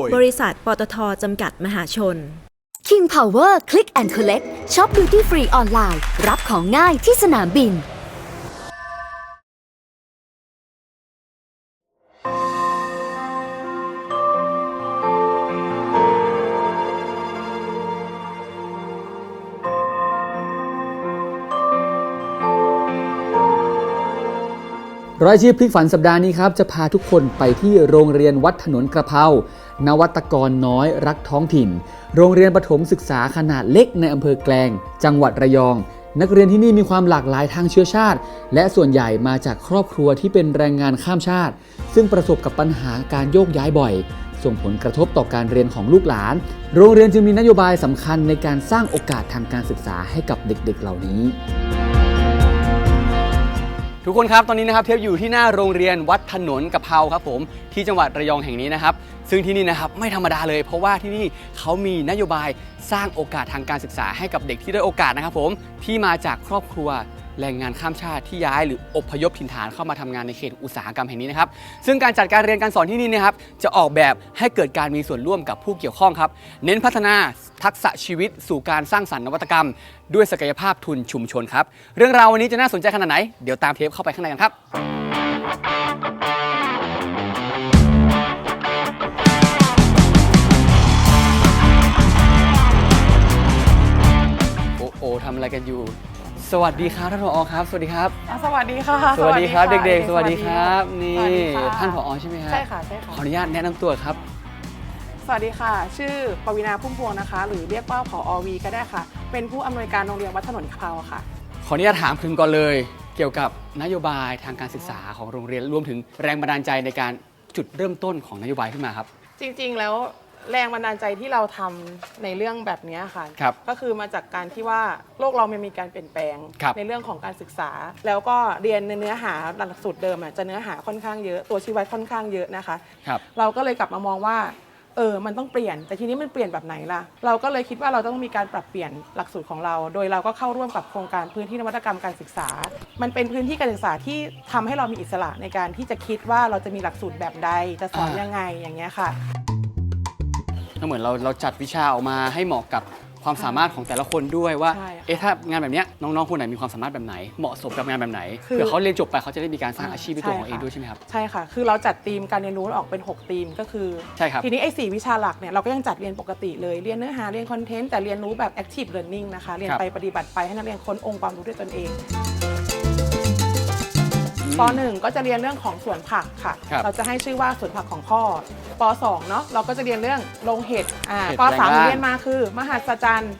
นับสนุนโดย บริษัท ปตท จำกัดมหาชน King Power Click and Collect ช็อปดูที่ฟรีออนไลน์ รับของง่ายที่สนามบินร้อยอาชีพพลิกฝันสัปดาห์นี้ครับ จะพาทุกคนไปที่โรงเรียนวัดถนนกระเพรา นวัตกรน้อยรักท้องถิ่น โรงเรียนประถมศึกษาขนาดเล็กในอำเภอแกลง จังหวัดระยอง นักเรียนที่นี่มีความหลากหลายทางเชื้อชาติ และส่วนใหญ่มาจากครอบครัวที่เป็นแรงงานข้ามชาติ ซึ่งประสบกับปัญหาการโยกย้ายบ่อย ส่งผลกระทบต่อการเรียนของลูกหลาน โรงเรียนจึงมีนโยบายสำคัญในการสร้างโอกาสทางการศึกษาให้กับเด็กๆ เหล่านี้ ทุกคนครับตอนนี้นะครับเทปอยู่ที่หน้าโรงเรียนวัดถนนกะเพราครับผมที่จังหวัดระยองแห่งนี้นะครับ ซึ่งที่นี่นะครับไม่ธรรมดาเลย เพราะว่าที่นี่เขามีนโยบายสร้างโอกาสทางการศึกษาให้กับเด็กที่ได้โอกาสนะครับผมที่มาจากครอบครัว แรงงานข้ามชาติที่ย้ายหรืออพยพถิ่นฐานเข้ามาทำงานในเขตอุตสาหกรรมแห่งนี้นะครับซึ่งการจัดการเรียนการสอนที่นี่นะครับจะออกแบบให้เกิดการมีส่วนร่วมกับผู้เกี่ยวข้องครับ เน้นพัฒนาทักษะชีวิตสู่การสร้างสรรค์นวัตกรรม ด้วยศักยภาพทุนชุมชนครับ เรื่องราววันนี้จะน่าสนใจขนาดไหน เดี๋ยวตามเทปเข้าไปข้างในกันครับ โอ้โอทำอะไรกันอยู่ สวัสดีครับท่านผอครับ สวัสดีครับ อะสวัสดีค่ะสวัสดีครับะเด็กๆ สวัสดีครับ นี่สวัสดีค่ะท่านผอใช่ไหมครับใช่ค่ะใช่ค่ะขออนุญาตแนะนำตัวครับ สวัสดีค่ะ ชื่อปวีนาพุ่มพวงนะคะ หรือเรียกว่าผอวีก็ได้ค่ะ เป็นผู้อำนวยการโรงเรียนวัดถนนกะเพราค่ะ ขออนุญาตถามคุณก่อนเลย เกี่ยวกับนโยบายทางการศึกษาของโรงเรียนรวมถึงแรงบันดาลใจในการจุดเริ่มต้นของนโยบายขึ้นมาครับ จริงๆ แล้ว แรงบันดาลใจที่เราทำในเรื่องแบบเนี้ยค่ะ ครับก็คือมาจากการที่ว่าโลกเรามันมีการเปลี่ยนแปลง ครับในเรื่องของการศึกษา แล้วก็เรียนในเนื้อหาหลักสูตรเดิมอะจะเนื้อหาค่อนข้างเยอะตัวชี้วัดค่อนข้างเยอะนะคะ ครับ เราก็เลยกลับมามองว่าเออมันต้องเปลี่ยน แต่ทีนี้มันเปลี่ยนแบบไหนล่ะ เราก็เลยคิดว่าเราต้องมีการปรับเปลี่ยนหลักสูตรของเรา โดยเราก็เข้าร่วมกับโครงการพื้นที่นวัตกรรมการศึกษา มันเป็นพื้นที่การศึกษาที่ทำให้เรามีอิสระในการที่จะคิดว่าเราจะมีหลักสูตรแบบใดจะสอนอ่ายั ยังไงอย่างเงี้ยค่ะ ก็เหมือนเราเราจัดวิชาออกมาให้เหมาะกับความสามารถของแต่ละคนด้วยว่า ใช่เอ๊ะถ้างานแบบเนี้ยน้องๆ คนไหนมีความสามารถแบบไหน เหมาะสมกับงานแบบไหนคือ เผื่อเขาเรียนจบไปเขาจะได้มีการสร้างอ่าอาชีพด้วยตัวของใช่เองค่ะด้วยใช่ไหมครับ ใช่ค่ะ คือเราจัดธีมการเรียนรู้ออกเป็น 6 ธีมก็คือ ใช่ครับ ทีนี้ไอ้สวิชาหลักเนี่ยเราก็ยังจัดเรียนปกติเลย เรียนเนื้อหา เรียนคอนเทนต์ แต่เรียนรู้แบบ active learning นะคะ เรียนครับไปปฏิบัติไปให้นักเรียนค้นองค์ความรู้ด้วยตนเอง ป .1 ก็จะเรียนเรื่องของสวนผักค่ะ ครับเราจะให้ชื่อว่าสวนผักของพ่อป .2 เนาะเราก็จะเรียนเรื่องโรงเห็ดอ่าเห็ดป แปลงร่าง .3 เรียนมาคือ มหัศจรรย์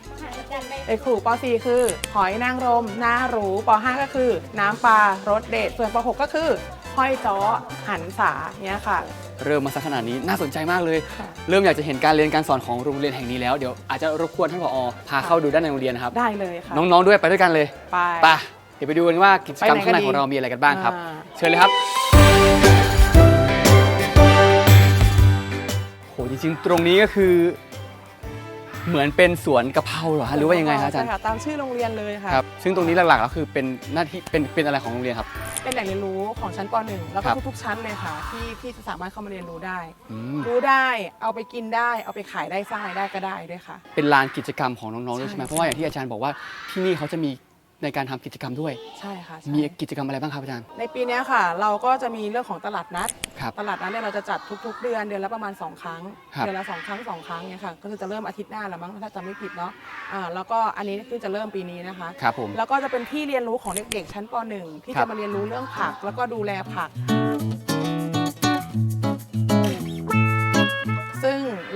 ไอ้ครูป .4 คือ หอยนางรมหน้าหรูป .5 ก็คือ น้ำปลารสเด็ดส่วนป .6 ก็คือ ห้อยจ้อหันษาเนี้ยค่ะ เริ่มมาสักขนาดนี้น่าสนใจมากเลย ค่ะ เริ่มอยากจะเห็นการเรียนการสอนของโรงเรียนแห่งนี้แล้วเดี๋ยวอาจจะรบกวนท่านผอพาเข้าดูด้านในโรงเรียนนะครับ ได้เลยค่ะน้องๆด้วยไปด้วยกันเลยไป ไป เดี๋ยวไปดูกันว่ากิจกรรมไปไหนข้างในกันดีของเรามีอะไรกันบ้างครับอ่าเชิญเลยครับโหจริงๆ ตรงนี้ก็คือ เหมือนเป็นสวนกะเพราเหรอฮะหรือว่ายังไงครับอาจารย์ใช่ค่ะตามชื่อโรงเรียนเลยค่ะ ครับ ซึ่งตรงนี้หลักๆก็คือเป็นหน้าที่เป็นเป็นอะไรของโรงเรียนครับ เป็นแหล่งเรียนรู้ของชั้นป .1 แล้วคก็รับทุกๆชั้นเลยค่ะ ที่ที่จะสามารถเข้ามาเรียนรู้ได้ อืมรู้ได้เอาไปกินได้ เอาไปขายได้สร้างรายได้ก็ได้ด้วยค่ะ เป็นลานกิจกรรมของน้องๆด้วยใช่ไหมใช่ เพราะว่าอย่างที่อาจารย์บอกว่าที่นี่เขาจะมี ในการทำกิจกรรมด้วย ใช่ค่ะใช่มีกิจกรรมอะไรบ้างครับอาจารย์ ในปีเนี้ยค่ะ เราก็จะมีเรื่องของตลาดนัด ครับ ตลาดนัดเนี่ยเราจะจัดทุก ๆ เดือนเดือนละประมาณ 2 ครั้ง ครับ เดือนละ2ครั้ง2ครั้งเนี่ยค่ะก็คือจะเริ่มอาทิตย์หน้าแล้วมั้งถ้าจำไม่ผิดเนาะอ่าแล้วก็อันนี้คือจะเริ่มปีนี้นะคะ ครับผม แล้วก็จะเป็นที่เรียนรู้ของเด็กๆชั้นป .1 ที่ครัจะบมาเรียนรู้เรื่องผัก แล้วก็ดูแลผัก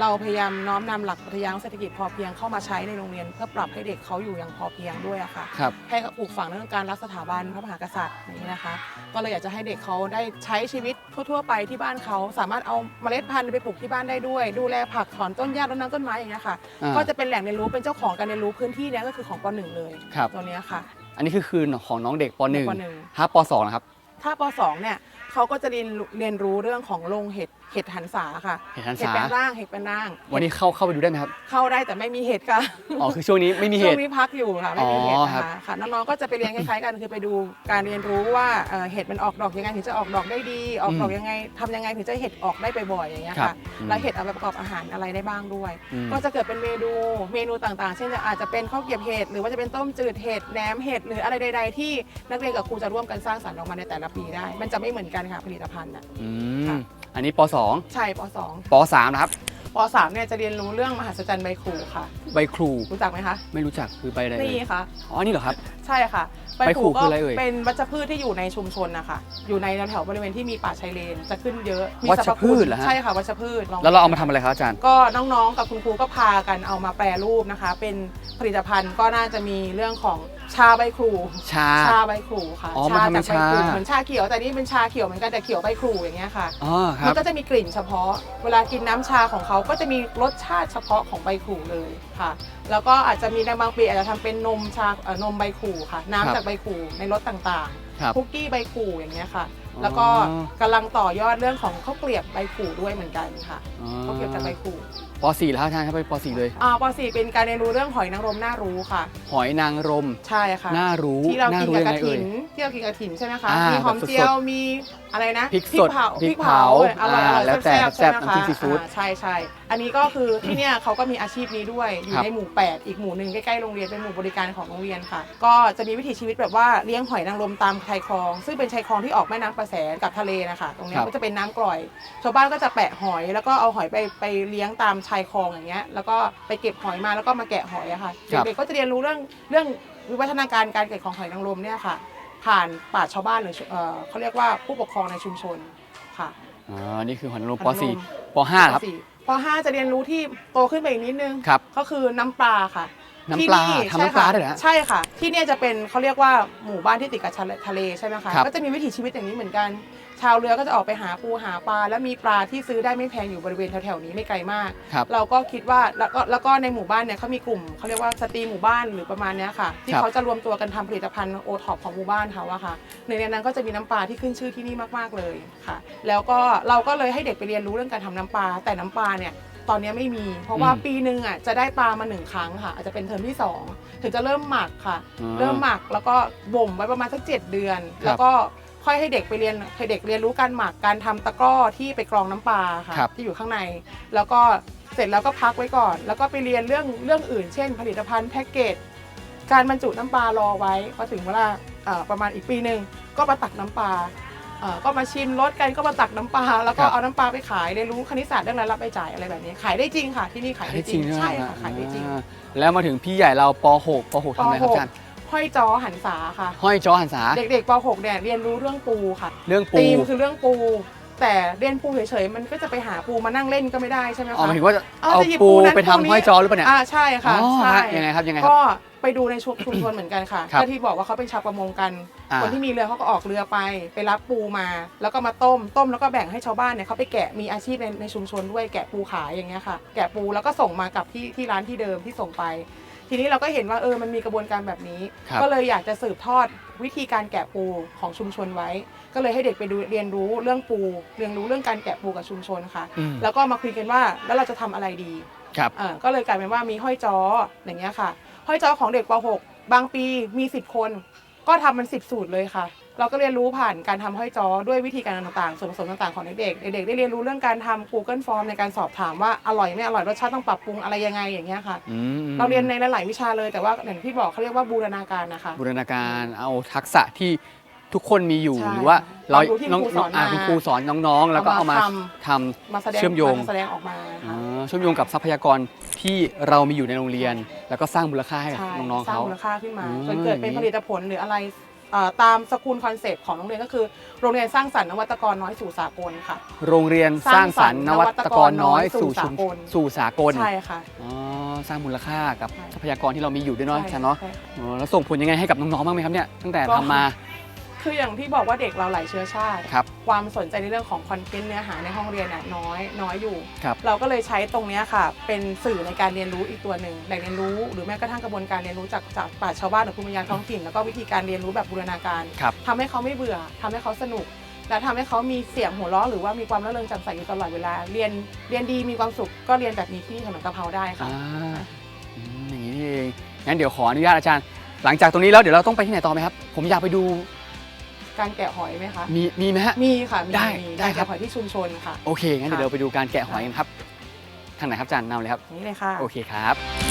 เราพยายามน้อมนำหลักปรัชญาของเศรษฐกิจพอเพียงเข้ามาใช้ในโรงเรียน เพื่อปรับให้เด็กเขาอยู่อย่างพอเพียงด้วยอะค่ะครับให้ปลูกฝังเรื่องการรักสถาบันพระมหากษัตริย์อย่างนี้นะคะ ก็เลยอยากจะให้เด็กเขาได้ใช้ชีวิตทั่ว ๆ ไปที่บ้านเขาสามารถเอาเมล็ดพันธุ์ไปปลูกที่บ้านได้ด้วย ดูแลผักถอนต้นหญ้ารดน้ำต้นไม้อย่างเงี้ยค่ะอ่าก็จะเป็นแหล่งเรียนรู้เป็นเจ้าของการเรียนรู้พื้นที่เนี้ยก็คือของป .1 เลยครับตัวเนี้ยค่ะ อันนี้คือคืนของน้องเด็กปเด็กปหนึ่ง .1 ถ้าป .2 นะครับถ้าป .2 เนี่ยเขาก็จะเรียนเรียนรู้เรื่องของโรงเห็ด เห็ดหันษาค่ะเห็ดหันเห็ดษาแปลงร่างเห็ดแปลงร่าง วันนี้เข้าเข้าไปดูได้ไหมครับ เข้าได้แต่ไม่มีเห็ดค่ะอ๋อ คือช่วงนี้ไม่มีเหช่วตุ งนี้พักอยู่ค่ะไม่มีเห็ดอ๋อนะครัคะบค่ะน้องๆก็จะไปเรียนคล้ายๆกันคือไปดูการเรียนรู้ว่าเอ่อเห็ดมันออกดอกยังไงถึงจะออกดอกได้ดี ออกดอกยังไงทำยังไงถึงจะเห็ดออกได้บ่อยๆอย่างเงี้ยครัค่ะบอืม แล้วเห็ดเอาไปประกอบอาหารอะไรได้บ้างด้วย อืม ก็จะเกิดเป็นเมนูเมนูต่างๆ เช่นอาจจะเป็นข้าวเกรี๊ยวเห็ดหรือว่าจะเป็นต้มจืดเห็ดแหนมเห็ดหรืออะไรใด ๆ ที่นักเรียนกับครูจะร่วมกันสร้างสรรค์ออกมาในแต่ละปีได้ มันจะไม่เหมือนกันค่ะผลิตภัณฑ์อะ อืค่ะม อันนี้ป .2 ใช่ป .2 ป .3 นะครับป .3 เนี่ยจะเรียนรู้เรื่องมหัศจรรย์ใบครูค่ะ ใบครู รู้จักไหมคะ ไม่รู้จักคือใบอะไรเอ่ยนี่ค่ะ อ๋อนี่เหรอครับ ใช่ค่ะ ใบขู่คืออะไรเอ่ย เป็นวัชพืชที่อยู่ในชุมชนนะคะ อยู่ในแถวๆบริเวณที่มีป่าชายเลน จะขึ้นเยอะมีวัชสรรพพืคุณชเหรอฮะใช่ค่ะ วัชพืชลงแล้วเราเอามาทำอะไรครับอาจารย์ ก็น้องๆ กับคุณครูก็พากันเอามาแปรรูปนะคะ เป็นผลิตภัณฑ์ก็น่าจะมีเรื่องของ ชาใบครูชา ชาใบครูค่ะอ๋อมันทำเป็นจากใบครูชาเหมือนชาเขียวแต่นี่เป็นชาเขียวเหมือนกันแต่เขียวใบครูอย่างเงี้ยค่ะ อ๋อคมัรับ นก็จะมีกลิ่นเฉพาะ เวลากินน้ำชาของเขาก็จะมีรสชาติเฉพาะของใบขู่เลยค่ะ แล้วก็อาจจะมีในบางปีอาจจะทำเป็นนมชาเอ่อนมใบขู่ค่ะครับน้ำจากใบขู่ในรสต่างครับ ๆ คุกกี้ใบขู่อย่างเงี้ยค่ะ อ๋อ แล้วก็กำลังต่อยอดเรื่องของข้าวเกลียบใบขู่ด้วยเหมือนกันค่ะอ๋อข้าวเกลียบจากใบขู่ ป .4 แล้วครับอาจารย์ครับไปป .4 เลย อ่าป .4 เป็นการเรียนรู้เรื่องหอยนางรมน่ารู้ค่ะ หอยนางรม ใช่ค่ะ น่ารู้ที่เราน่ากินรู้กับยังกไงระเอ่ถิย นที่เรากินกระถินใช่ไหมคะ อ่ามีมีหอมแบบสดๆ เจียว มี อะไรนะพริกสดเผาพริพริกกเผาเผาอร่อยอ่าๆแล้วแต่ซ่บๆแซ่บใช่ไหมน้ำจิ้มคะซีฟู้ด อ่าใช่ใช่อันนี้ก็คือที่เนี่ยเขาก็มีอาชีพนี้ด้วยอยู่ครับในหมู่ 8 อีกหมู่หนึ่งใกล้ๆโรงเรียนเป็นหมู่บริการของโรงเรียนค่ะ ก็จะมีวิถีชีวิตแบบว่าเลี้ยงหอยนางรมตามชายคลอง ซึ่งเป็นชายคลองที่ออกแม่น้ำประแสกับทะเลนะคะตรงเนี้ยก็จะเป็นน้ำกร่อย ชาวบ้านก็จะแปะหอย แล้วก็เอาหอยไปไปเลี้ยงตามชายคลองอย่างเงี้ยแล้วก็ไปเก็บหอยมาแล้วก็มาแกะหอยอะค่ะครับเด็กๆก็จะเรียนรู้เรื่องเรื่องวิวัฒนาการการเกิดของหอยนางรมเนี่ยค่ะ ผ่านป่าชชาวบ้านหรือเอ่อเขาเรียกว่าผู้ปกครองในชุมชนค่ะ อ๋อนี่คือหอยนางรมหปอยนางรม .4 ป .5 ครับปสี่ป .5 จะเรียนรู้ที่โตขึ้นไปอีกนิดนึง ครับก็คือน้ำปลาค่ะน้ำปลาที่ทำน้ำปลาใช่ค่ะด้วยเหรอฮะใช่ค่ะ ที่เนี่ยจะเป็นเขาเรียกว่าหมู่บ้านที่ติดกับทะเลใช่ไหมคะ ครับก็จะมีวิถีชีวิตอย่างนี้เหมือนกัน ชาวเรือก็จะออกไปหาปูหาปลา แล้วมีปลาที่ซื้อได้ไม่แพงอยู่บริเวณแถวๆนี้ไม่ไกลมาก ครับเราก็คิดว่าแล้วก็แล้วก็ในหมู่บ้านเนี่ยเขามีกลุ่มเขาเรียกว่าสตรีหมู่บ้านหรือประมาณเนี้ยค่ะ ที่ครับ เขาจะรวมตัวกันทำผลิตภัณฑ์โอท็อปของหมู่บ้านเขาอะค่ะหนึ่งในนั้นก็จะมีน้ำปลาที่ขึ้นชื่อที่นี่มากๆเลยค่ะ แล้วก็เราก็เลยให้เด็กไปเรียนรู้เรื่องการทำน้ำปลาแต่น้ำปลาเนี่ยตอนนี้ไม่มี เพราะว่าอืม ปีหนึ่งอะจะได้ปลามาหนึ่งครั้งค่ะ อาจจะเป็นเทอมที่สองถึงจะเริ่มหมักค่ะอ๋อเริ่มหมักแล้วก็บ่มไว้ประมาณสักเจ็ดเดือน ครับแล้วก็ ค่อยให้เด็กไปเรียนให้เด็กเรียนรู้การหมักการทำตะกร้อที่ไปกรองน้ำปลาค่ะครับ ที่อยู่ข้างใน แล้วก็เสร็จแล้วก็พักไว้ก่อน แล้วก็ไปเรียนเรื่องเรื่องอื่น เช่น ผลิตภัณฑ์แพ็กเกจการบรรจุน้ำปลารอไว้พอถึงเวลาเอ่อประมาณอีกปีหนึ่งก็มาตักน้ำปลาเอ่อก็มาชิมรสกันก็มาตักน้ำปลาแล้วก็ครับเอาน้ำปลาไปขายเรียนรู้คณิตศาสตร์เรื่องรายรับรายจ่ายอะไรแบบนี้ขายได้จริงค่ะที่นี่ขายขายได้ได้จจริริงงใช่ไหมค่ะขายได้จริง อ่าแล้วมาถึงพี่ใหญ่เราป .6 ป .6 ทำอะไรครับอาจารย์ ห้อยจอหันษาค่ะ ห้อยจ้อหันษาเด็กๆป .6 เนี่ยเรียนรู้เรื่องปูค่ะเรื่องปูธีมคือเรื่องปู แต่เรียนปูเฉยๆมันก็จะไปหาปูมานั่งเล่นก็ไม่ได้ใช่ไหมอ๋อคะหมายถึงว่าจะเอาเอาจะหยิบปูปูนั้นไปปูทำนี้ห้อยจ้อหรือเปล่าเนี่ยอ่าใช่ค่ะอ๋อใช่ฮะยังไงครับยังไงครับก็ไปดูในชุมชุมชนเหมือนกันค่ะครับก็ที่บอกว่าเขาเป็นชาวประมงกันอ่าคนที่มีเรือเขาก็ออกเรือไป ไปรับปูมา แล้วก็มาต้ม ต้มแล้วก็แบ่งให้ชาวบ้านเนี่ยเขาไปแกะมีอาชีพในในชุมชนด้วยแกะปูขายอย่างเงี้ยค่ะ แกะปูแล้วก็ส่งมากลับที่ที่ร้านที่เดิมที่ส่งไป ทีนี้เราก็เห็นว่าเออมันมีกระบวนการแบบนี้ ครับ ก็เลยอยากจะสืบทอดวิธีการแกะปูของชุมชนไว้ ก็เลยให้เด็กไปดูเรียนรู้เรื่องปู เรียนรู้เรื่องการแกะปูกับชุมชนค่ะ อืมแล้วก็มาคุยกันว่าแล้วเราจะทำอะไรดี ครับ อ่าก็เลยกลายเป็นว่ามีห้อยจ้ออย่างเงี้ยค่ะ ห้อยจ้อของเด็กป .6 บางปีมี 10 คน ก็ทำมัน 10 สูตรเลยค่ะ เราก็เรียนรู้ผ่านการทำห้อยจ้อด้วยวิธีการต่างๆส่วนผสมต่างๆของเด็กๆเด็กๆได้เรียนรู้เรื่องการทำ Google Form ในการสอบถามว่าอร่อยไม่อร่อยรสชาติต้องปรับปรุงอะไรยังไงอย่างเงี้ยค่ะ อืมเราเรียนในหลาย ๆ วิชาเลยแต่ว่าอย่างที่บอกเขาเรียกว่าบูรณาการนะคะ บูรณาการเอาทักษะที่ทุกคนมีอยู่ใช่หรือว่าเราความรู้ที่น้องครูสอนอ่ามาคุณครูสอนน้องๆ แล้วก็เอาเอามามาทำ มาแสดงเชื่อมโยงาแสดงออกมาอ่ค่ะาเชื่อมโยงกับทรัพยากรที่เรามีอยู่ในโรงเรียน แล้วก็สร้างมูลค่าให้กับใช่น้องๆสร้างเขา มูลค่าขึ้นมาอืมจนเกิดเป็นผลิตผลหรืออะไรเอ่อ ตามสกุลคอนเซปต์ของโรงเรียนก็คือ โรงเรียนสร้างสรรค์นวัตกรน้อยสู่สากลค่ะ โรงเรียนสร้างสรรค์นวัตกรน้อยสู่ชุมสู่สากลสู่สากลใช่ค่ะอ๋อสร้างมูลค่ากับใช่ทรัพยากรที่เรามีอยู่ด้วยเนาะอาจารย์เนาะใช่ค่อ๋อแล้วส่งผลยังไงให้กับน้องๆบ้างไหมครับเนี่ยตั้งแต่ก็ทำมา คืออย่างที่บอกว่าเด็กเราหลายเชื้อชาติ ครับ ความสนใจในเรื่องของคอนเทนต์เนื้อหาในห้องเรียนน่ะน้อยน้อยอยู่ ครับเราก็เลยใช้ตรงเนี้ยค่ะ เป็นสื่อในการเรียนรู้อีกตัวหนึ่งแหล่งเรียนรู้หรือแม้กระทั่งกระบวนการเรียนรู้จากจากปราชญ์ชาวบ้านหรือภูมิปัญญาท้องถิ่นแล้วก็วิธีการเรียนรู้แบบบูรณาการครับ ทำให้เขาไม่เบื่อทำให้เขาสนุก และทำให้เขามีเสียงหัวเราะหรือว่ามีความร่าเริงแจ่มใสอยู่ตลอดเวลา เรียนเรียนดีมีความสุขก็เรียนแบบนี้ที่ถนนกะเพราได้ค่ะ อ่าอืมอย่างนี้นี่เองงั้นเดี๋ยวขออนุญาตอาจารย์ หลังจากตรงนี้แล้วเดี๋ยวเราต้องไปที่ไหนต่อไหมครับ ผมอยากไปดู การแกะหอยไหมคะ มีมีไหมฮะ มีค่ะ มีได้มีได้การครัแกะบหอยที่ชุมชนค่ะ โอเคงั้นเดี๋ยวเราไปดูการแกะหอยกันครับทางไหนครับอาจารย์นำเลยครับ นี่เลยค่ะ โอเคครับ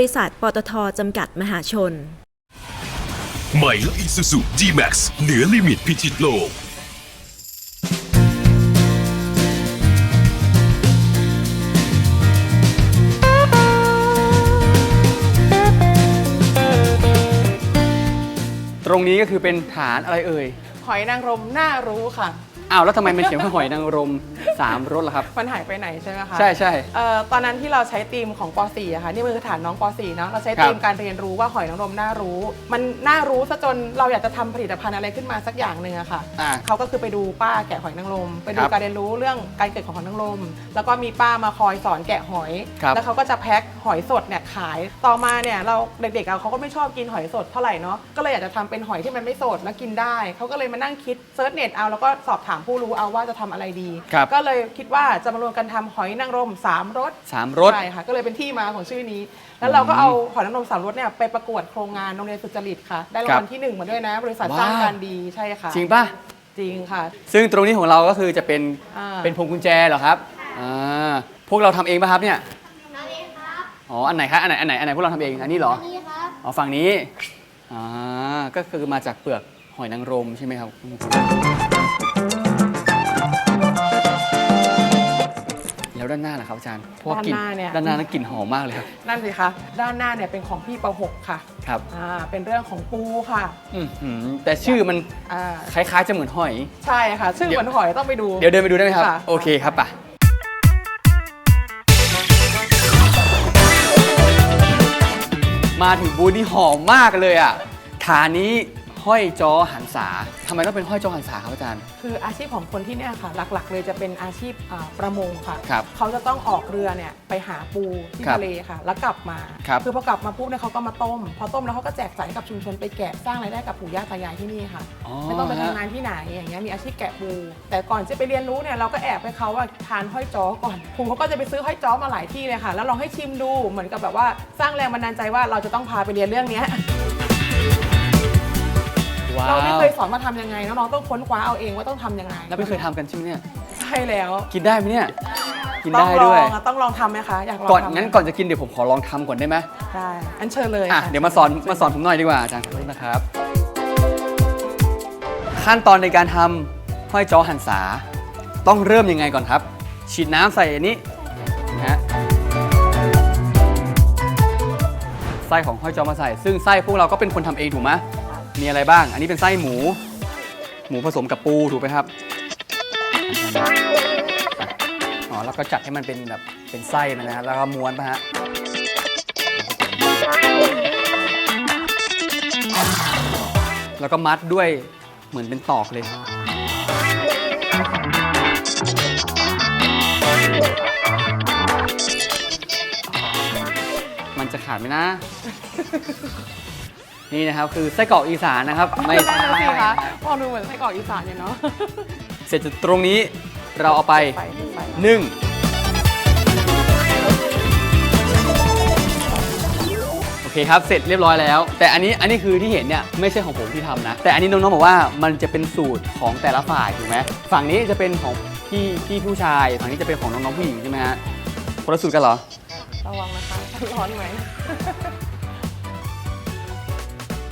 ริษัท ปตท จำกัดมหาชน ใหม่และ Isuzu G-Max เหนือลิมิตพิชิตโลก ตรงนี้ก็คือเป็นฐานอะไรเอ่ย หอยนางรมน่ารู้ค่ะ อ้าวแล้วทำไมมันเขียนว่าหอยนางรมสามรสล่ะครับ มันหายไปไหนใช่ไหมคะใช่ใช่ เอ่อตอนนั้นที่เราใช้ธีมของป .4 อะค่ะนี่มันคือฐานน้องป .4 เนอะเราใช้ครับธีมการเรียนรู้ว่าหอยนางรมน่ารู้ มันน่ารู้ซะจนเราอยากจะทำผลิตภัณฑ์อะไรขึ้นมาสักอย่างหนึ่งอะค่ะอ่าเขาก็คือไปดูป้าแกะหอยนางรมไปดูครับการเรียนรู้เรื่องการเกิดของหอยนางรมแล้วก็มีป้ามาคอยสอนแกะหอย ครับแล้วเขาก็จะแพ็คหอยสดเนี่ยขายต่อมาเนี่ยเราเด็กๆอะเขาก็ไม่ชอบกินหอยสดเท่าไหร่เนาะก็เลยอยากจะทำเป็นหอยที่มันไม่สดแล้วกินได้เขาก็เลยมานั่งคิดเซิร์ชเน็ตเอาแล้วก็สอบถามผู้รู้เอาว่าจะทำอะไรดี ครับ ก็เลยคิดว่าจะมารวมกันทำหอยนางรมสามรส สามรส ใช่ค่ะก็เลยเป็นที่มาของชื่อนี้ แล้วเราก็เอาหอยนางรมสามรสเนี่ยไปประกวดโครงงานโรงเรียนสุจริตค่ะ ได้รางวัลที่หนึ่งมาด้วยนะ บริษัทสร้างการดีใช่ค่ะ จริงป่ะ จริงค่ะ ซึ่งตรงนี้ของเราก็คือจะเป็นอ่า เป็นพวงกุญแจเหรอครับอ่าพวกเราทำเองป่ะครับเนี่ยอ๋ออันไหนครับอันไหนอันไหนอันไหนพวกเราทำเองอันนี้เหรออ๋อฝั่งนี้ อ่า ก็คือมาจากเปลือกหอยนางรมใช่ไหมครับ แล้วด้านหน้าล่ะครับอาจารย์เพราะว่ากลิ่ด้านหน้าเนี่ย ด้านหน้านั้นกลิ่นหอมมากเลยครับ นั่นสิคะด้านหน้าเนี่ยเป็นของพี่ประหกค่ะครับ อ่าเป็นเรื่องของปูค่ะอื้อหือแต่ชื่อมันอ่าคล้ายๆจะเหมือนหอย ใช่ค่ะ ชื่อเหมือนหอยต้องไปดู เดี๋ยวเดินไปดูได้ไหมครับ ค่ะ โอเคครับป่ะ มาถึงบูธนี่หอมมากเลยอะขานี้ ห้อยจอหันษาทำไมต้องเป็นห้อยจอหันษาครับอาจารย์ คืออาชีพของคนที่เนี่ยค่ะ หลักๆ เลยจะเป็นอาชีพอ่าประมงค่ะ ครับเขาจะต้องออกเรือเนี่ยไปหาปูที่ครับทะเลค่ะ แล้วกลับมาครับอพอกลับมาปุ๊บเนี่ยเขาก็มาต้ม พอต้มแล้วเขาก็แจกจ่ายให้กับชุมชนไปแกะสร้างรายได้กับปู่ย่าตายายที่นี่ค่ะ อ๋อไม่ต้องไปฮะ ทำงานที่ไหนอย่างเงี้ยมีอาชีพแกะปู แต่ก่อนจะไปเรียนรู้เนี่ยเราก็แอบให้เขาว่าทานห้อยจ้อก่อนผมเขาก็จะไปซื้อห้อยจ้อมาหลายที่เลยค่ะ แล้วลองให้ชิมดูเหมือนกับแบบว่าสร้างแรงบันดาลใจว่าเราจะต้องพาไปเรียนเรื่องเนี้ย ว้าเราไม่วเคยสอนมาทำยังไงน้องๆต้องค้นคว้าเอาเองว่าต้องทำยังไงแล้วไม่เคยทำกันใช่ไหมเนี่ยใช่แล้วกินได้ไหมเนี่ยกินต้องได้ลด้อวยงอะต้องลองทำไหมคะอยากลองก่อนทำไหมงั้นก่อนจะกินเดี๋ยวผมขอลองทำก่อนได้ไหมได้อันเชิญเลยอะค่ะเดี๋ยวมาสอนมาสอนผมหน่อยดีกว่าอาจารย์ขอโทษนะครับ ขั้นตอนในการทำห้อยจอหันษา ต้องเริ่มยังไงก่อนครับ ฉีดน้ำใส่อันนี้นะฮะไส้ของห้อยจอมาใส่ ซึ่งไส้พวกเราก็เป็นคนทำเองถูกไหม มีอะไรบ้าง อันนี้เป็นไส้หมู หมูผสมกับปูถูกไหมครับอ๋อแล้วก็จัดให้มันเป็นแบบเป็นไส้มันนะฮะแล้วก็ม้วนไปฮะแล้วก็มัดด้วยเหมือนเป็นตอกเลย มันจะขาดไหมนะ นี่นะครับคือไส้กรอกอีสานนะครับไม่นั่ใช่นน่ะสิคะมองดูเหมือนไส้กรอกอีสานเนี่ยเนาะเสร็จจากตรงนี้เราเอาไปใส่ใส่นึ่งโอเคครับเสร็จเรียบร้อยแล้ว แต่อันนี้อันนี้คือที่เห็นเนี่ยไม่ใช่ของผมที่ทำนะ แต่อันนี้น้องๆบอกว่ามันจะเป็นสูตรของแต่ละฝ่ายถูกไหมฝั่งนี้จะเป็นของพี่พี่ผู้ชาย ฝั่งนี้จะเป็นของน้องๆผู้หญิงใช่ไหมฮะคนละสูตรกันเหรอ ระวังนะคะร้อนไหม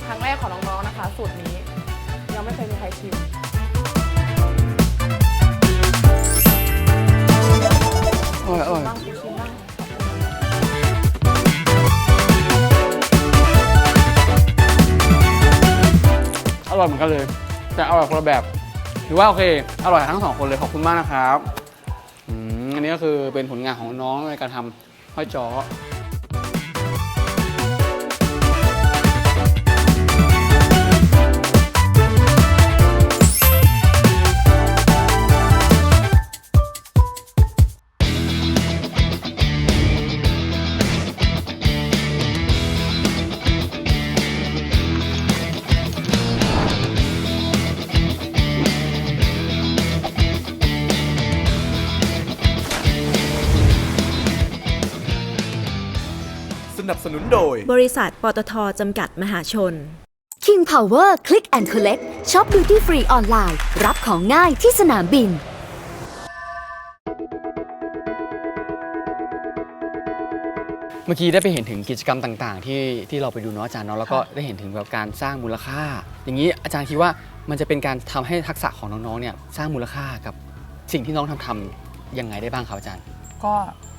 ครั้งแรกของน้องๆนะคะ สูตรนี้ยังไม่เคยมีใครชิม อร่อยอร่อย บ้างชิมบ้างอร่อยเหมือนกันเลย แต่อร่อยคนละแบบหรือว่าโอเค อร่อยทั้งสองคนเลยขอบคุณมากนะครับอืมอันนี้ก็คือเป็นผลงานของน้องในการทำห้อยจ้อ บริษัทปตทจำกัดมหาชน King Power Click and Collect ช็อปดูที่ฟรีออนไลน์ รับของง่ายที่สนามบิน เมื่อกี้ได้ไปเห็นถึงกิจกรรมต่าง ๆ ที่ที่เราไปดูเนาะอาจารย์เนาะแล้วก็ได้เห็นถึงแบบการสร้างมูลค่า อย่างนี้อาจารย์คิดว่ามันจะเป็นการทำให้ทักษะของน้องๆเนี่ยสร้างมูลค่ากับสิ่งที่น้องทำทำยังไงได้บ้างครับอาจารย์ ก็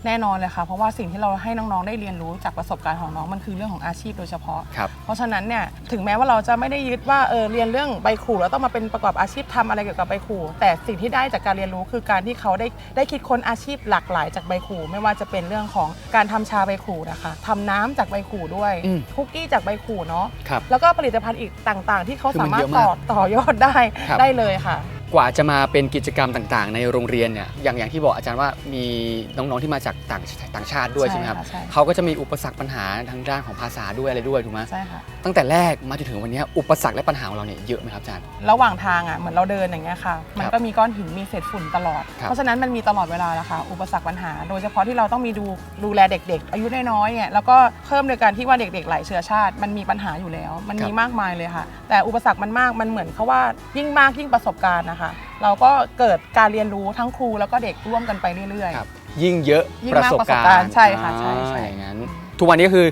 แน่นอนเลยค่ะ เพราะว่าสิ่งที่เราให้น้องๆได้เรียนรู้จากประสบการณ์ของน้องมันคือเรื่องของอาชีพโดยเฉพาะ ครับ เพราะฉะนั้นเนี่ยถึงแม้ว่าเราจะไม่ได้ยึดว่าเออเรียนเรื่องใบขู่แล้วต้องมาเป็นประกอบอาชีพทำอะไรเกี่ยวกับใบขู่แต่สิ่งที่ได้จากการเรียนรู้คือการที่เขาได้ได้คิดค้นอาชีพหลากหลายจากใบขู่ไม่ว่าจะเป็นเรื่องของการทำชาใบขู่นะคะทำน้ำจากใบขู่ด้วยอืม คุกกี้จากใบขู่เนาะครับ แล้วก็ผลิตภัณฑ์อีกต่างๆ ที่เขาคือสามันมารถเยอะมากต่อต่อยอดได้ครับ ได้เลยค่ะ กว่าจะมาเป็นกิจกรรมต่างๆ ในโรงเรียนเนี่ยอย่างอย่างที่บอกอาจารย์ว่ามีน้องๆที่มาจากต่างต่างชาติด้วยใช่ใช่ไหมครับค่ะใช่เขาก็จะมีอุปสรรคปัญหาทางด้านของภาษาด้วยอะไรด้วยถูกไหมใช่ค่ะ ตั้งแต่แรกมาจนถึงวันนี้อุปสรรคและปัญหาของเราเนี่ยเยอะไหมครับอาจารย์ ระหว่างทางอะเหมือนเราเดินอย่างเงี้ยค่ะ มันก็มีก้อนหินมีเศษฝุ่นตลอด ครับเพราะฉะนั้นมันมีตลอดเวลาแหละค่ะ อุปสรรคปัญหา โดยเฉพาะที่เราต้องมีดูดูแลเด็ก ๆ อายุน้อยๆเนี่ยแล้วก็เพิ่มโดยการที่ว่าเด็ก ๆ หลายเชื้อชาติ มันมีปัญหาอยู่แล้ว มันมีมากมายเลยค่ะ แต่อุปสรรคมันมากมันเหมือนเขาว่ายิ่งมากยิ่งประสบการณ์นะคะเราก็เกิดการเรียนรู้ทั้งครูแล้วก็เด็กร่วมกันไปเรื่อย ครับ ยิ่งเยอะยิ่งประมากสบประสบกาการรณ์ณ์ใช่ค่ะใช่ใช่ อ่าอย่างนั้น ทุกวันนี้ก็คือ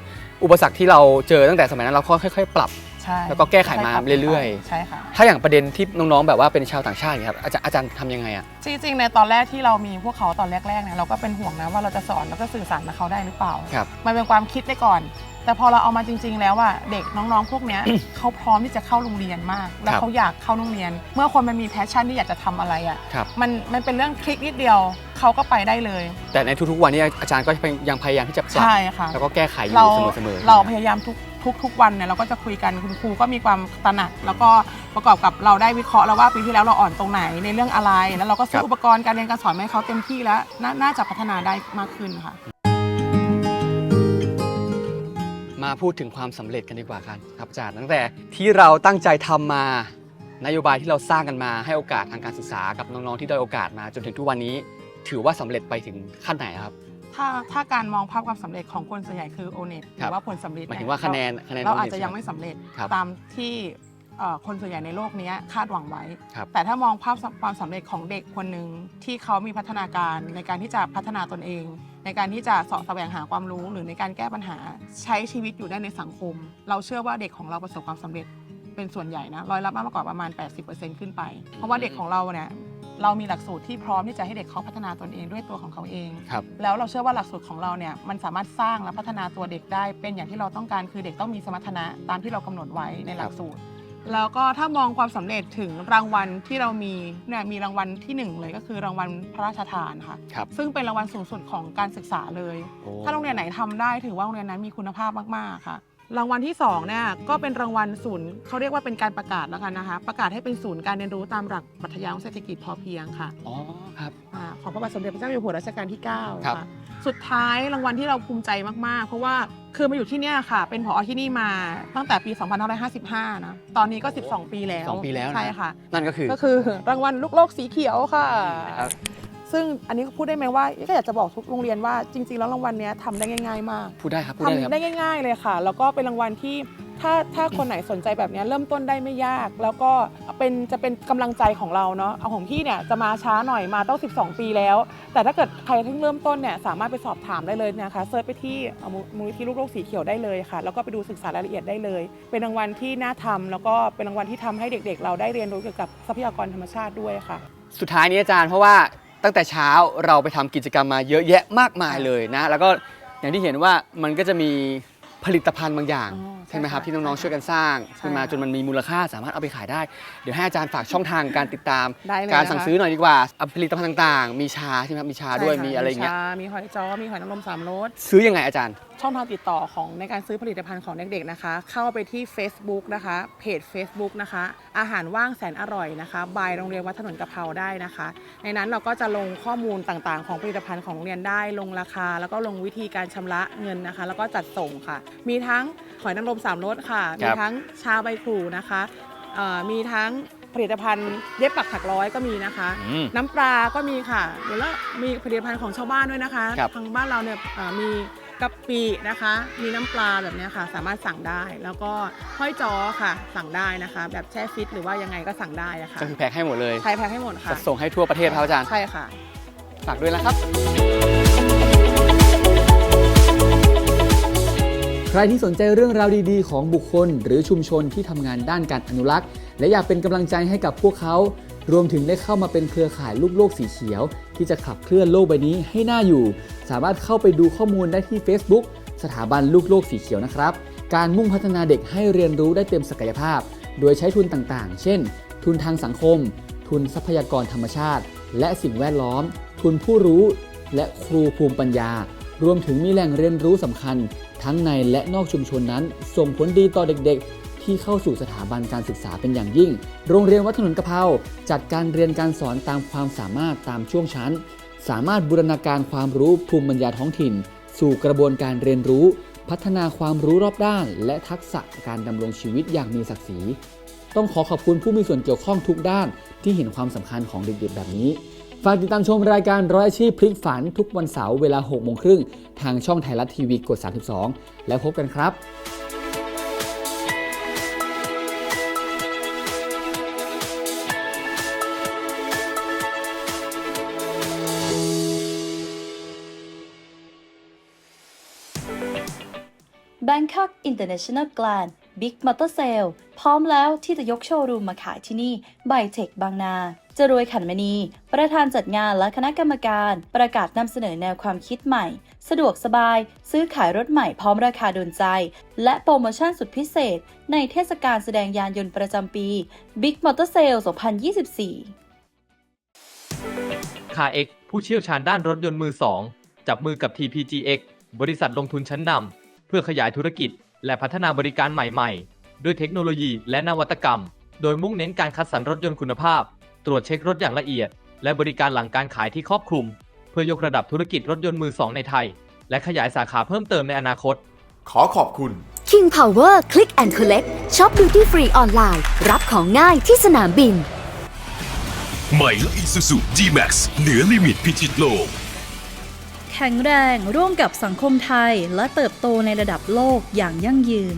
อุปสรรคที่เราเจอตั้งแต่สมัยนั้นเราก็ค่อยๆ ปรับ ๆใช่แล้วก็แก้ไขมาใช่ค่ะเรื่อยๆ ใช่ค่ะ ถ้าอย่างประเด็นที่น้องๆแบบว่าเป็นชาวต่างชาติเนี่ยครับอาจารย์อาจารย์ทำยังไงอะ จริงๆ ในตอนแรกที่เรามีพวกเขาตอนแรกๆเนี่ยเราก็เป็นห่วงนะว่าเราจะสอนแล้วก็สื่อสารกับเขาได้หรือเปล่า ครับ มันเป็นความคิดไปก่อน แต่พอเราเอามาจริง ๆ แล้วอะเด็กน้องๆพวกเนี้ย เขาพร้อมที่จะเข้าโรงเรียนมาก แล้วครับเขาอยากเข้าโรงเรียน เมื่อคนมันมีแพชชั่นที่อยากจะทำอะไรอะครับ มันมันเป็นเรื่องคลิกนิดเดียวเขาก็ไปได้เลย แต่ในทุกๆวันนี้อาจารย์ก็ยังพยายามที่จะปรับใช่ค่ะ แล้วก็แก้ไขอยู่เราเสมอๆ เราพยายามทุกทุกทุกวันเนี่ยเราก็จะคุยกันคุณครูก็มีความตระหนัก แล้วก็ประกอบกับเราได้วิเคราะห์แล้วว่าปีที่แล้วเราอ่อนตรงไหนในเรื่องอะไร แล้วเราก็ซื้ออุปกรณ์การเรียนการสอนมาให้เขาเต็มที่แล้วนาน่าจะพัฒนาได้มากขึ้นค่ะ มาพูดถึงความสำเร็จกันดีกว่าครับครับอาจารย์ตั้งแต่ที่เราตั้งใจทำมานโยบายที่เราสร้างกันมาให้โอกาสทางการศึกษากับน้องๆที่ได้อยโอกาสมาจนถึงทุกวันนี้ ถือว่าสำเร็จไปถึงขั้นไหนครับ ถ้าถ้าการมองภาพความสำเร็จของคนส่วนใหญ่คือโอเน็ตหครัรืบอว่าผลสำเร็จหมายเนี่ถึงว่าคะแนนคะแนนเราโรงเรียนอาจจะยังไม่สำเร็จครับตามที่ เอ่อคนส่วนใหญ่ในโลกนี้คาดหวังไว้ ครับ แต่ถ้ามองภาพความสำเร็จของเด็กคนหนึ่งที่เขามีพัฒนาการในการที่จะพัฒนาตนเอง ในการที่จะเสาะแสวงหาความรู้ หรือในการแก้ปัญหาใช้ชีวิตอยู่ได้ในสังคม เราเชื่อว่าเด็กของเราประสบความสำเร็จเป็นส่วนใหญ่นะร้อยละมากกว่าประมาณ 80%ขึ้นไป เพราะว่าเด็กของเราเนี่ยเรามีหลักสูตรที่พร้อมที่จะให้เด็กเขาพัฒนาตนเองด้วยตัวของเขาเอง ครับ แล้วเราเชื่อว่าหลักสูตรของเราเนี่ยมันสามารถสร้างและพัฒนาตัวเด็กได้เป็นอย่างที่เราต้องการคือเด็กต้องมีสมรรถนะตามที่เรากำหนดไว้ในหลักสูตร แล้วก็ถ้ามองความสำเร็จถึงรางวัลที่เรามีเนี่ยมีรางวัลที่หนึ่งเลยก็คือรางวัลพระราชทานค่ะ ครับซึ่งเป็นรางวัลสูงสุดของการศึกษาเลย โอ้ถ้าโรงเรียนไหนทำได้ถือว่าโรงเรียนนั้นมีคุณภาพมากๆค่ะ รางวัลที่สองเนี่ยก็เป็นรางวัลศูนย์เขาเรียกว่าเป็นการประกาศแล้วกันนะคะ ประกาศให้เป็นศูนย์การเรียนรู้ตามหลักปรัชญาของเศรษฐกิจพอเพียงค่ะอ๋อครับอ่าของพระบาทสมเด็จพระเจ้าอยู่หัวรัชกาลที่ 9 ครับ ค่ะ สุดท้ายรางวัลที่เราภูมิใจมากๆ เพราะว่าคือมาอยู่ที่เนี่ยค่ะ เป็นผอที่นี่มาตั้งแต่ปี 2555 นะ ตอนนี้ก็ 12 ปีแล้วสองปีแล้วนะ ใช่ค่ะ นั่นก็คือก็คือรางวัลลูกโลกสีเขียวค่ะ ครับ ซึ่งอันนี้พูดได้ไหมว่าก็อยากจะบอกทุกโรงเรียนว่าจริง ๆ แล้วรางวัลเนี้ยทำได้ง่าย ๆ มากพูดได้ครับพูดได้เลยครับทำได้ง่าย ๆ เลยค่ะ แล้วก็เป็นรางวัลที่ ถ้าถ้าคนไหนสนใจแบบนี้เริ่มต้นได้ไม่ยาก แล้วก็เป็นจะเป็นกำลังใจของเราเนาะเอาของพี่เนี่ยจะมาช้าหน่อยมาต้อง 12 ปีแล้ว แต่ถ้าเกิดใครเพิ่งเริ่มต้นเนี่ยสามารถไปสอบถามได้เลยนะคะเซิร์ชไปที่มูลนิธิลูกโลกสีเขียวได้เลยค่ะ แล้วก็ไปดูศึกษารายละเอียดได้เลย เป็นรางวัลที่น่าทำแล้วก็เป็นรางวัลที่ทำให้เด็กๆ เราได้เรียนรู้เกี่ยวกับทรัพยากรธรรมชาติด้วยค่ะ สุดท้ายนี้อาจารย์เพราะว่าตั้งแต่เช้าเราไปทำกิจกรรมมาเยอะแยะมากมายเลยนะ แล้วก็อย่างที่เห็นว่ามันก็จะมี ผลิตภัณฑ์บางอย่างอ๋อใช่ไหมครับใช่ค่ะที่น้องๆช่วยกันสร้างใช่ขึ้นมาค่ะจนมันมีมูลค่าสามารถเอาไปขายได้ เดี๋ยวให้อาจารย์ฝากช่องทางการติดตาม ได้เลยการนะคะสั่งซื้อหน่อยดีกว่าเอาผลิตภัณฑ์ต่างๆ มีชาใช่ไหมครับมีชาด้วยใช่ค่มีอะไรอย่างเงี้ยชามีหอยจ้อมีหอยนางรมสามรสซื้อยังไงอาจารย์ช่องทางติดต่อของในการซื้อผลิตภัณฑ์ของเด็กๆนะคะ เข้าไปที่ Facebook นะคะ เพจ Facebook นะคะ อาหารว่างแสนอร่อยนะคะ บายโรงเรียนวัดถนนกะเพราได้นะคะ ในนั้นเราก็จะลงข้อมูลต่างๆ ของผลิตภัณฑ์ของโรงเรียนได้ ลงราคา แล้วก็ลงวิธีการชำระเงินนะคะ แล้วก็จัดส่งค่ะ มีทั้งหอยนางรมสามรสค่ะคมีรับทั้งชาใบครูนะคะเอ่อมีทั้งผลิตภัณฑ์เย็บปักถักร้อยก็มีนะคะอืมน้ำปลาก็มีค่ะแล้วมีผลิตภัณฑ์ของชาวบ้านด้วยนะคะครับทางบ้านเราเนี่ยเอ่อมี กะปินะคะ มีน้ำปลาแบบเนี้ยค่ะ สามารถสั่งได้ แล้วก็ห้อยจ้อค่ะ สั่งได้นะคะ แบบแช่ฟิตหรือว่ายังไงก็สั่งได้อะค่ะก็คือแพ็คให้หมดเลยใช้แพ็คให้หมดค่ะจะส่งให้ทั่วประเทศครับอาจารย์ใช่ค่ะฝากด้วยนะครับ ใครที่สนใจเรื่องราวดีๆ ของบุคคล หรือชุมชนที่ทำงานด้านการอนุรักษ์ และอยากเป็นกำลังใจให้กับพวกเขา รวมถึงได้เข้ามาเป็นเครือข่ายลูกโลกสีเขียว ที่จะขับเคลื่อนโลกใบนี้ให้น่าอยู่ สามารถเข้าไปดูข้อมูลได้ที่ Facebook สถาบันลูกโลกสีเขียวนะครับ การมุ่งพัฒนาเด็กให้เรียนรู้ได้เต็มศักยภาพ โดยใช้ทุนต่างๆ เช่น ทุนทางสังคม ทุนทรัพยากรธรรมชาติ และสิ่งแวดล้อม ทุนผู้รู้ และครูภูมิปัญญา รวมถึงมีแหล่งเรียนรู้สำคัญ ทั้งในและนอกชุมชนนั้น ส่งผลดีต่อเด็กๆ ที่เข้าสู่สถาบันการศึกษาเป็นอย่างยิ่ง โรงเรียนวัดถนนกระเพราจัดการเรียนการสอนตามความสามารถตามช่วงชั้น สามารถบูรณาการความรู้ภูมิปัญญาท้องถิ่น สู่กระบวนการเรียนรู้ พัฒนาความรู้รอบด้าน และทักษะการดำรงชีวิตอย่างมีศักดิ์ศรีต้องขอขอบคุณผู้มีส่วนเกี่ยวข้องทุกด้านที่เห็นความสำคัญของเด็กๆแบบนี้ฝากติดตามชมรายการร้อยอาชีพพลิกฝันทุกวันเสาร์เวลา6โมงครึ่งทางช่องไทยรัฐทีวีกด 32 แล้วพบกันครับ Bangkok International Grand Big Motor Sale พร้อมแล้วที่จะยกโชว์รูมมาขายที่นี่ไบเทคบางนาจรวยขันมณี ประธานจัดงานและคณะกรรมการ ประกาศนำเสนอแนวความคิดใหม่ สะดวกสบาย ซื้อขายรถใหม่พร้อมราคาโดนใจ และโปรโมชั่นสุดพิเศษ ในเทศกาลแสดงยานยนต์ประจำปี Big Motor Sale 2024 คาเอ็กผู้เชี่ยวชาญด้านรถยนต์มือ2จับมือกับ TPGX บริษัทลงทุนชั้นนำ เพื่อขยายธุรกิจ และพัฒนาบริการใหม่ๆ ด้วยเทคโนโลยีและนวัตกรรม โดยมุ่งเน้นการคัดสรรรถยนต์คุณภาพ ตรวจเช็ครถอย่างละเอียด และบริการหลังการขายที่ครอบคลุม เพื่อยกระดับธุรกิจรถยนต์มือ2ในไทย และขยายสาขาเพิ่มเติมในอนาคต ขอขอบคุณ King Power Click and Collect ช็อป Duty Free ออนไลน์ รับของง่ายที่สนามบิน ใหม่และ Isuzu D-Max เหนือลิมิตพิชิตโลก แข็งแรงร่วมกับสังคมไทยและเติบโตในระดับโลกอย่างยั่งยืน